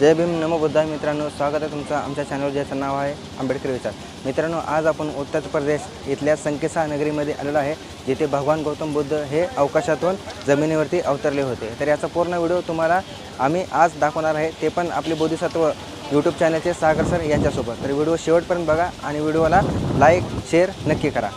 जय भीम नमो बुद्धाय मित्रांनो स्वागत आहे तुमचं आमच्या चॅनलवर ज्याचं नाव आहे आंबेडकर विचार. मित्रांनो आज आपण उत्तर प्रदेश इथल्या संकेसा नगरीमध्ये आलेलो आहे जिथे भगवान गौतम बुद्ध हे अवकाशातून जमिनीवरती अवतरले होते. तर याचा पूर्ण व्हिडिओ तुम्हाला आम्ही आज दाखवणार आहे ते पण आपले बोधिसत्व यूट्यूब चॅनलचे सागर सर यांच्यासोबत. तर व्हिडिओ शेवटपर्यंत बघा आणि व्हिडिओला लाईक शेअर नक्की करा.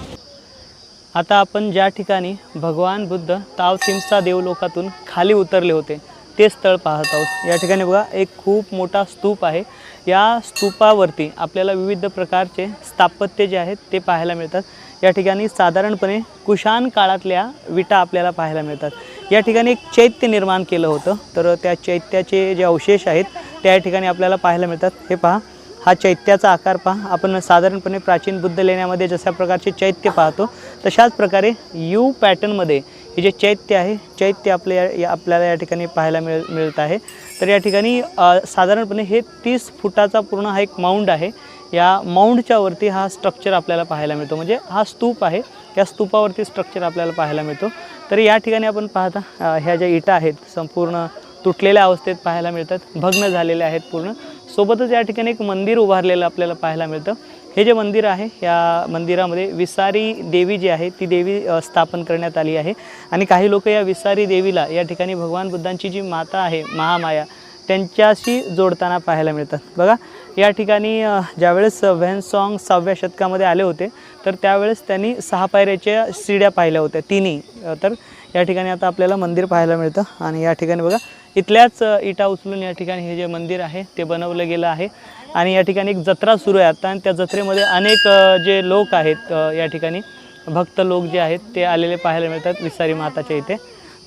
आता आपण ज्या ठिकाणी भगवान बुद्ध ताव देवलोकातून खाली उतरले होते ते स्थळ पाहत आहोत. या ठिकाणी बघा एक खूप मोठा स्तूप आहे. या स्तूपावरती आपल्याला विविध प्रकारचे स्थापत्य जे आहेत ते पाहायला मिळतात. या ठिकाणी साधारणपणे कुशाण काळातल्या विटा आपल्याला पाहायला मिळतात. या ठिकाणी एक चैत्य निर्माण केलं होतं. तर त्या चैत्याचे जे अवशेष आहेत त्या ठिकाणी आपल्याला पाहायला मिळतात. हे पहा हा चैत्याचा आकार पहा. आपण साधारणपणे प्राचीन बुद्ध लेण्यामध्ये जशा प्रकारचे चैत्य पाहतो तशाच प्रकारे यू पॅटर्नमध्ये हे जे चैत्य आहे चैत्य आपल्या या आपल्याला या ठिकाणी पाहायला मिळ मिळत आहे. तर या ठिकाणी साधारणपणे हे तीस फुटाचा पूर्ण हा एक माऊंड आहे. या माउंडच्या वरती हा स्ट्रक्चर आपल्याला पाहायला मिळतो. म्हणजे हा स्तूप आहे. या स्तूपावरती स्ट्रक्चर आपल्याला पाहायला मिळतो. तर या ठिकाणी आपण पाहता ह्या ज्या इटा आहेत संपूर्ण तुटलेल्या अवस्थेत पाहायला मिळतात. भग्न झालेले आहेत पूर्ण. सोबतच या ठिकाणी एक मंदिर उभारलेलं आपल्याला पाहायला मिळतं. हे जे मंदिर आहे या मंदिरामध्ये विसारी देवी जी आहे ती देवी स्थापन करण्यात आली आहे. आणि काही लोक या विसारी देवीला या ठिकाणी भगवान बुद्धांची जी माता आहे महामाया त्यांच्याशी जोडताना पाहायला मिळतात. बघा या ठिकाणी ज्यावेळेस व्हॅन सॉंग सहाव्या शतकामध्ये आले होते तर त्यावेळेस त्यांनी सहा पायऱ्याच्या शिड्या पाहिल्या होत्या तिन्ही. तर या ठिकाणी आता आपल्याला मंदिर पाहायला मिळतं. आणि या ठिकाणी बघा इथल्याच इटा उचलून या ठिकाणी हे जे मंदिर आहे ते बनवलं गेलं आहे. आणि या ठिकाणी एक जत्रा सुरू आहे आता. आणि त्या जत्रेमध्ये अनेक जे लोक आहेत या ठिकाणी भक्त लोक जे आहेत ते आलेले पाहायला मिळतात विसारी माताच्या इथे.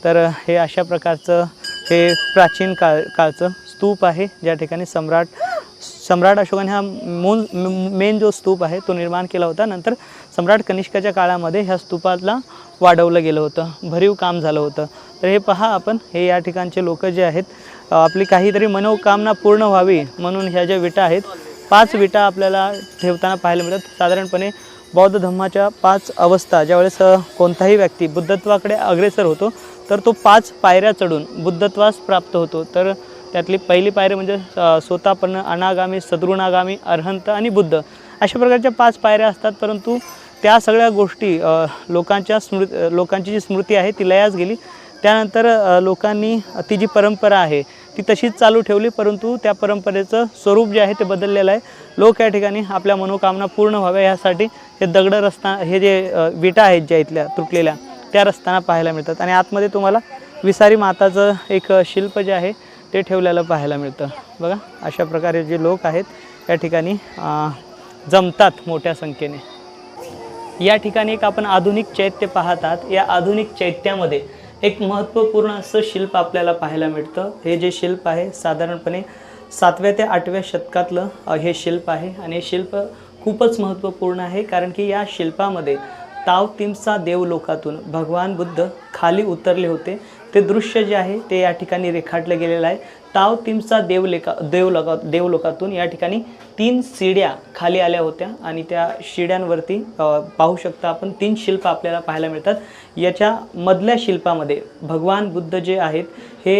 तर हे अशा प्रकारचं हे प्राचीन काळ काळचं स्तूप आहे ज्या ठिकाणी सम्राट सम्राट अशोकाने हा मूल मेन जो स्तूप आहे तो निर्माण केला होता. नंतर सम्राट कनिष्काच्या काळामध्ये ह्या स्तूपाला वाढवलं गेलं होतं भरीव काम झालं होतं. तर हे पहा आपण हे या ठिकाणचे लोक जे आहेत आपली काहीतरी मनोकामना पूर्ण व्हावी म्हणून ह्या ज्या विटा आहेत पाच विटा आपल्याला ठेवताना पाहायला मिळतात. साधारणपणे बौद्ध धर्माच्या पाच अवस्था ज्यावेळेस कोणताही व्यक्ती बुद्धत्वाकडे अग्रेसर होतो तर तो पाच पायऱ्या चढून बुद्धत्वास प्राप्त होतो. तर त्यातली पहिली पायरी म्हणजे स्वतःपन्न अनागामी सदृणागामी अर्हंत आणि बुद्ध अशा प्रकारच्या पाच पायऱ्या असतात परंतु त्या सगळ्या गोष्टी लोकांच्या स्मृ लोकांची जी स्मृती आहे ती लयास गेली. त्यानंतर लोकांनी ती जी परंपरा आहे ती तशीच चालू ठेवली परंतु त्या परंपरेचं स्वरूप जे आहे ते बदललेलं आहे. लोक या ठिकाणी आपल्या मनोकामना पूर्ण व्हाव्या यासाठी हे दगड रस्ता हे जे विटा आहेत ज्या इथल्या तुटलेल्या त्या रस्त्यांना पाहायला मिळतात. आणि आतमध्ये तुम्हाला विसारी माताचं एक शिल्प जे आहे ते ठेवलेलं पाहायला मिळतं. बघा अशा प्रकारे जे लोक आहेत या ठिकाणी जमतात मोठ्या संख्येने. या ठिकाणी एक आपण आधुनिक चैत्य पाहतात. या आधुनिक चैत्यामध्ये एक महत्त्वपूर्ण असं शिल्प आपल्याला पाहायला मिळतं. हे जे शिल्प आहे साधारणपणे सातव्या ते आठव्या शतकातलं हे शिल्प आहे. आणि हे शिल्प खूपच महत्त्वपूर्ण आहे कारण की या शिल्पामध्ये ताव तिमसा देवलोकातून भगवान बुद्ध खाली उतरले होते. ते दृश्य जे आहे ते या ठिकाणी रेखाटलं गेलेलं आहे. ताव तिमचा देवलेखा देवलोका देवलोकातून या ठिकाणी तीन शिड्या खाली आल्या होत्या आणि त्या शिड्यांवरती पाहू शकता आपण तीन शिल्प आपल्याला पाहायला मिळतात. याच्या मधल्या शिल्पामध्ये भगवान बुद्ध जे आहेत हे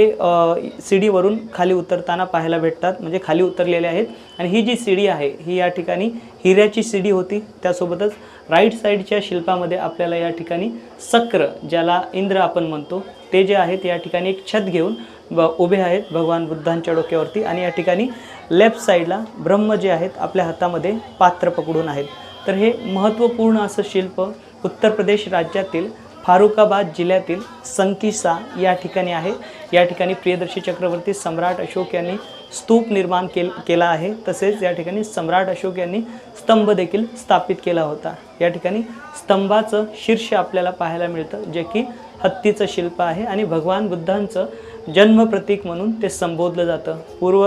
शिडीवरून खाली उतरताना पाहायला भेटतात म्हणजे खाली उतरलेले आहेत. आणि ही जी शिडी आहे ही या ठिकाणी हिऱ्याची शिडी होती. त्यासोबतच राईट साईडच्या शिल्पामध्ये आपल्याला या ठिकाणी सक्र ज्याला इंद्र आपण म्हणतो ते जे आहेत या ठिकाणी एक छत घेऊन ब उभे आहेत भगवान बुद्धांच्या डोक्यावरती आणि या ठिकाणी लेफ्ट साईडला ब्रह्म जे आहेत आपल्या हातामध्ये पात्र पकडून आहेत. तर हे महत्त्वपूर्ण असं शिल्प उत्तर प्रदेश राज्यातील फारुखाबाद जिल्ह्यातील संकिसा या ठिकाणी आहे. या ठिकाणी प्रियदर्शी चक्रवर्ती सम्राट अशोक यांनी स्तूप निर्माण केल केला आहे. तसेच या ठिकाणी सम्राट अशोक यांनी स्तंभ देखील स्थापित केला होता. या ठिकाणी स्तंभाचं शीर्ष आपल्याला पाहायला मिळतं जे की हत्तीचं शिल्प आहे आणि भगवान बुद्धांचं जन्म प्रतीक म्हणून ते संबोधलं जातं. पूर्व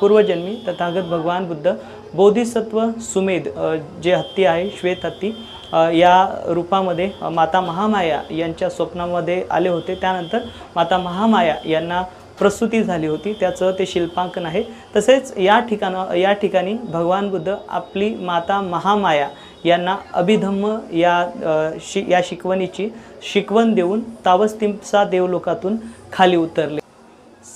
पूर्वजन्मी तथागत भगवान बुद्ध बोधिसत्व सुमेध जे हत्ती आहे श्वेत हत्ती या रूपामध्ये माता महामाया यांच्या स्वप्नामध्ये आले होते. त्यानंतर माता महामाया यांना प्रसूती झाली होती. त्याचं ते शिल्पांकन आहे. तसेच या ठिकाणं या ठिकाणी भगवान बुद्ध आपली माता महामाया यांना अभिधम्म या शि या शिकवणीची शिकवण देऊन तावस्तिंसा देवलोकातून खाली उतरले.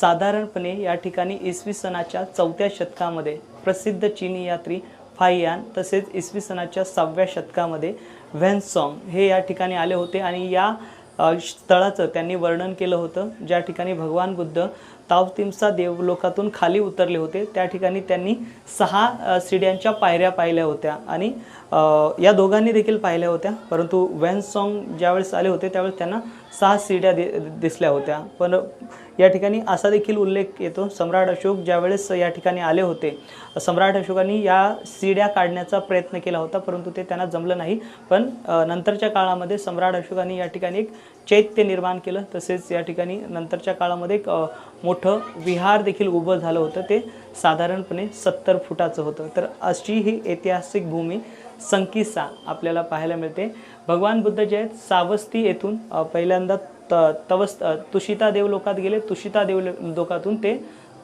साधारणपणे या ठिकाणी इसवी सणाच्या चौथ्या शतकामध्ये प्रसिद्ध चीनी यात्री फाईयान तसेच इसवी सणाच्या सहाव्या शतकामध्ये व्हॅन्सॉंग हे या ठिकाणी आले होते आणि या स्थळाचं त्यांनी वर्णन केलं होतं ज्या ठिकाणी भगवान बुद्ध तावतिमसा देवलोकातून खाली उतरले होते. त्या ठिकाणी त्यांनी सहा सिड्यांच्या पायऱ्या पाहिल्या होत्या आणि या दोघांनी देखील पाहिल्या होत्या. परंतु वॅन्सॉंग ज्यावेळेस आले होते त्यावेळेस त्यांना सहा सीट्या दि दिसल्या होत्या. पण या ठिकाणी असा देखील उल्लेख येतो सम्राट अशोक ज्यावेळेस या ठिकाणी आले होते सम्राट अशोकांनी या सीड्या काढण्याचा प्रयत्न केला होता परंतु ते त्यांना जमलं नाही. पण नंतरच्या काळामध्ये सम्राट अशोकांनी या ठिकाणी एक चैत्य निर्माण केलं. तसेच या ठिकाणी नंतरच्या काळामध्ये एक मोठं विहार देखील उभं झालं होतं. ते साधारणपणे सत्तर फुटाचं होतं. तर अशी ही ऐतिहासिक भूमी संकिसा आपल्याला पाहायला मिळते. भगवान बुद्ध जे आहेत सावस्ती येथून पहिल्यांदा त तवस्त तुषिता देवलोकात गेले. तुषिता देव लोकातून ते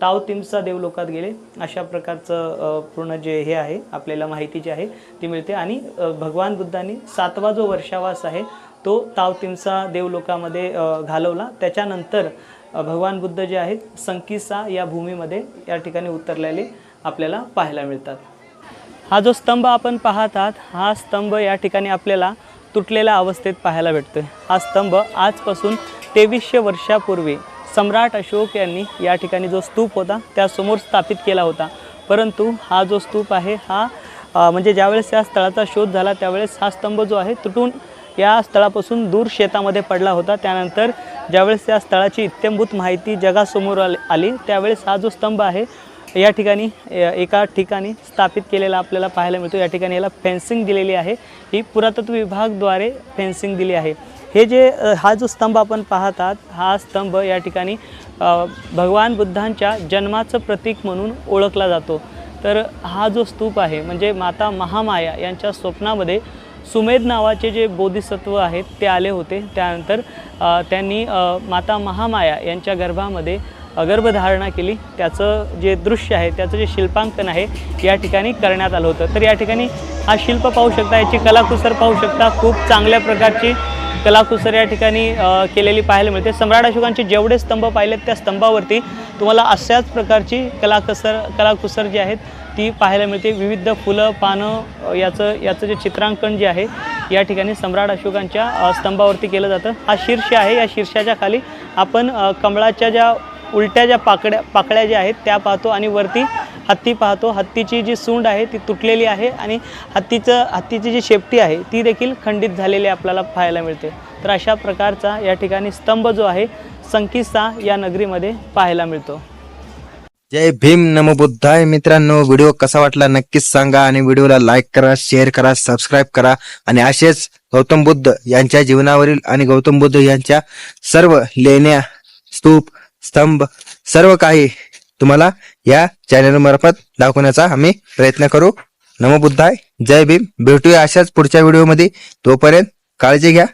ताव तिमसा देवलोकात गेले. अशा प्रकारचं पूर्ण जे हे आहे आपल्याला माहिती जी आहे ती मिळते. आणि भगवान बुद्धांनी सातवा जो वर्षावास आहे तो ताव तिमसा देवलोकामध्ये घालवला. त्याच्यानंतर भगवान बुद्ध जे आहेत संकिसा या भूमीमध्ये या ठिकाणी उतरलेले आपल्याला पाहायला मिळतात. हा जो स्तंभ आपण पाहत आहात हा स्तंभ या ठिकाणी आपल्याला तुटलेल्या अवस्थेत पाहायला भेटतोय. हा स्तंभ आजपासून तेवीसशे वर्षापूर्वी सम्राट अशोक यांनी या ठिकाणी जो स्तूप होता त्यासमोर स्थापित केला होता. परंतु हा जो स्तूप आहे हा म्हणजे ज्यावेळेस या स्थळाचा शोध झाला त्यावेळेस हा स्तंभ जो आहे तुटून या स्थळापासून दूर शेतामध्ये पडला होता. त्यानंतर ज्यावेळेस त्या स्थळाची इत्यंभूत माहिती जगासमोर आली आली त्यावेळेस हा जो स्तंभ आहे या ठिकाणी एका ठिकाणी स्थापित केलेला आपल्याला पाहायला मिळतो. या ठिकाणी याला फेन्सिंग दिलेली आहे. ही पुरातत्व विभागद्वारे फेन्सिंग दिली आहे. हे जे हा जो स्तंभ आपण पाहतात हा स्तंभ या ठिकाणी भगवान बुद्धांच्या जन्माचं प्रतीक म्हणून ओळखला जातो. तर हा जो स्तूप आहे म्हणजे माता महामाया यांच्या स्वप्नामध्ये सुमेध नावाचे जे बोधिसत्व आहेत ते आले होते. त्यानंतर त्यांनी माता महामाया यांच्या गर्भामध्ये गर्भधारणा केली. त्याचं जे दृश्य आहे त्याचं जे शिल्पांकन आहे या ठिकाणी करण्यात आलं होतं. तर या ठिकाणी हा शिल्प पाहू शकता याची कलाकुसर पाहू शकता. खूप चांगल्या प्रकारची कलाकुसर या ठिकाणी केलेली पाहायला मिळते. सम्राट अशोकांचे जेवढे स्तंभ पाहिलेत त्या स्तंभावरती तुम्हाला अशाच प्रकारची कलाकसर कलाकुसर जी आहेत ती पाहायला मिळते. विविध फुलं पानं याचं याचं जे चित्रांकन जे आहे या ठिकाणी सम्राट अशोकांच्या स्तंभावरती केलं जातं. हा शीर्ष आहे. या शीर्षाच्या खाली आपण कमळाच्या ज्या उलट्या ज्या पाकड्या पाकळ्या ज्या आहेत त्या पाहतो आणि वरती हत्ती पाहतो. हत्तीची जी सूंड आहे ती तुटलेली आहे आणि हत्तीचं हत्तीची जी शेपटी आहे ती देखील खंडित झालेली आपल्याला पाहायला मिळते. तर अशा प्रकारचा या ठिकाणी स्तंभ जो आहे संकिस्ता या नगरीमध्ये पाहायला मिळतो. जय भीम नमो बुद्धाय. मित्रांनो व्हिडिओ कसा वाटला नक्कीच सांगा आणि व्हिडिओला लाईक करा शेअर करा सबस्क्राईब करा. आणि असेच गौतम बुद्ध यांच्या जीवनावरील आणि गौतम बुद्ध यांच्या सर्व लेण्या स्तूप स्तंभ सर्व काही तुम्हाला या चॅनल मार्फत दाखवण्याचा आम्ही प्रयत्न करू. नमो बुद्धाय. जय भीम. भेटूया अशाच पुढच्या व्हिडिओमध्ये. तोपर्यंत काळजी घ्या.